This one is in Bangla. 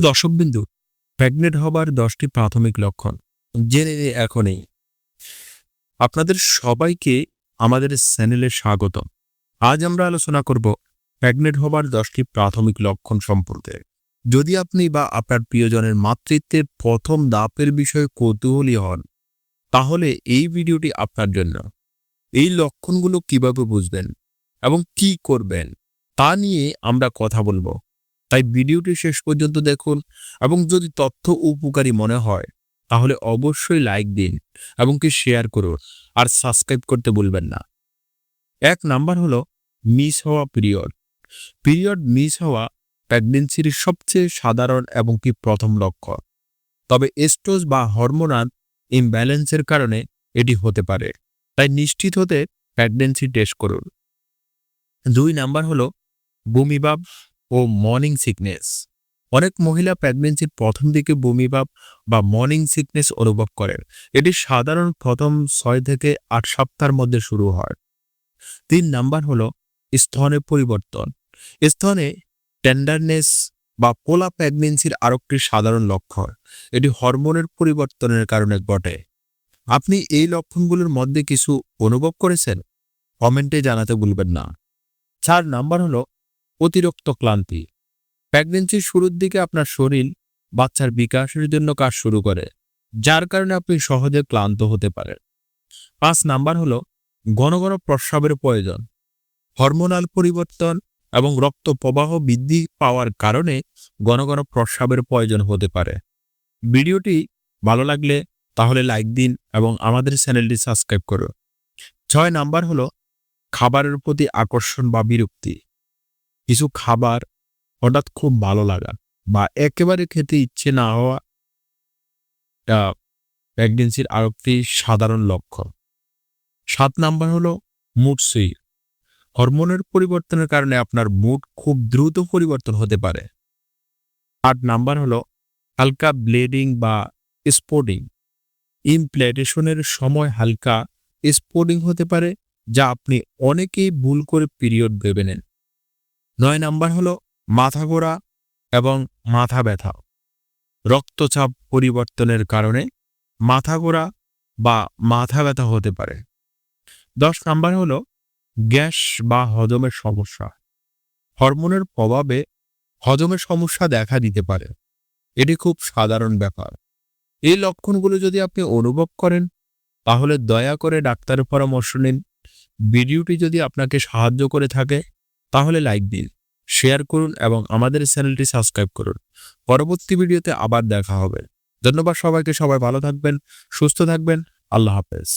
দর্শকবিন্দু, প্রেগনেন্ট হবার দশটি প্রাথমিক লক্ষণ জেনে নিই এখনই। আপনাদের সবাইকে আমাদের চ্যানেলে স্বাগত আজ আমরা আলোচনা করব প্রেগনেন্ট হবার দশটি প্রাথমিক লক্ষণ সম্পর্কে। যদি আপনি বা আপনার প্রিয়জনের মাতৃত্বের প্রথম দাপের বিষয়ে কৌতূহলী হন, তাহলে এই ভিডিওটি আপনার জন্য। এই লক্ষণগুলো কীভাবে বুঝবেন এবং কি করবেন, তা নিয়ে আমরা কথা বলব। তাই ভিডিওটি শেষ পর্যন্ত দেখুন এবং যদি তথ্য উপকারী মনে হয়, তাহলে অবশ্যই লাইক দিন এবং কি শেয়ার করুন আর সাবস্ক্রাইব করতে ভুলবেন না। এক নাম্বার হলো মিস হওয়া পিরিয়ড। পিরিয়ড মিস হওয়া প্রেগনেন্সির সবচেয়ে সাধারণ এবং কি প্রথম লক্ষ্য তবে এস্টোজ বা হরমোনাল ইমব্যালেন্সের কারণে এটি হতে পারে। তাই নিশ্চিত হতে প্রেগনেন্সি টেস্ট করুন। দুই নাম্বার হলো বমিভাব ও মর্নিং সিকনেস অনেক মহিলা প্রেগনেন্সির প্রথম দিকে বমিভাব বা মর্নিং সিকনেস অনুভব করেন। এটি সাধারণ প্রথম ছয় থেকে আট সপ্তাহের মধ্যে শুরু হয়। তিন নাম্বার হল স্তনের পরিবর্তন। স্তনে টেন্ডারনেস বা পোলা প্রেগনেন্সির আরেকটি সাধারণ লক্ষণ। এটি হরমোনের পরিবর্তনের কারণে ঘটে। আপনি এই লক্ষণগুলোর মধ্যে কিছু অনুভব করেছেন? কমেন্টে জানাতে ভুলবেন না। চার নাম্বার হলো অতিরিক্ত ক্লান্তি। প্রেগনেন্সির শুরুর দিকে আপনার শরীর বাচ্চার বিকাশের জন্য কাজ শুরু করে, যার কারণে আপনি সহজে ক্লান্ত হতে পারেন। পাঁচ নাম্বার হলো ঘন ঘন প্রস্রাবের প্রয়োজন। হরমোনাল পরিবর্তন এবং রক্ত প্রবাহ বৃদ্ধি পাওয়ার কারণে ঘন ঘন প্রস্রাবের প্রয়োজন হতে পারে। ভিডিওটি ভালো লাগলে তাহলে লাইক দিন এবং আমাদের চ্যানেলটি সাবস্ক্রাইব করুন। ছয় নাম্বার হলো খাবারের প্রতি আকর্ষণ বা বিরক্তি। কিছু খাবার হঠাৎ খুব ভালো লাগা বা একেবারে খেতে ইচ্ছে না হওয়া প্রেগনেন্সির আরেকটি সাধারণ লক্ষণ। সাত নাম্বার হলো মুড সুইং হরমোনের পরিবর্তনের কারণে আপনার মুড খুব দ্রুত পরিবর্তন হতে পারে। আট নাম্বার হলো হালকা ব্লেডিং বা স্পোর্টিং ইমপ্লেটেশনের সময় হালকা স্পোর্টিং হতে পারে, যা আপনি অনেকেই ভুল করে পিরিয়ড ভেবে নেন। নয় নাম্বার হলো মাথা ঘোরা এবং মাথা ব্যথা। রক্তচাপ পরিবর্তনের কারণে মাথা ঘোরা বা মাথা ব্যথা হতে পারে। দশ নাম্বার হলো গ্যাস বা হজমের সমস্যা। হরমোনের প্রভাবে হজমের সমস্যা দেখা দিতে পারে। এটি খুব সাধারণ ব্যাপার। এই লক্ষণগুলো যদি আপনি অনুভব করেন, তাহলে দয়া করে ডাক্তারের পরামর্শ নিন। ভিডিওটি যদি আপনাকে সাহায্য করে থাকে তাহলে লাইক দিন, শেয়ার করুন এবং আমাদের চ্যানেলটি সাবস্ক্রাইব করুন। পরবর্তী ভিডিওতে আবার দেখা হবে। ধন্যবাদ সবাইকে, সবাই ভালো থাকবেন, সুস্থ থাকবেন, আল্লাহ হাফেজ।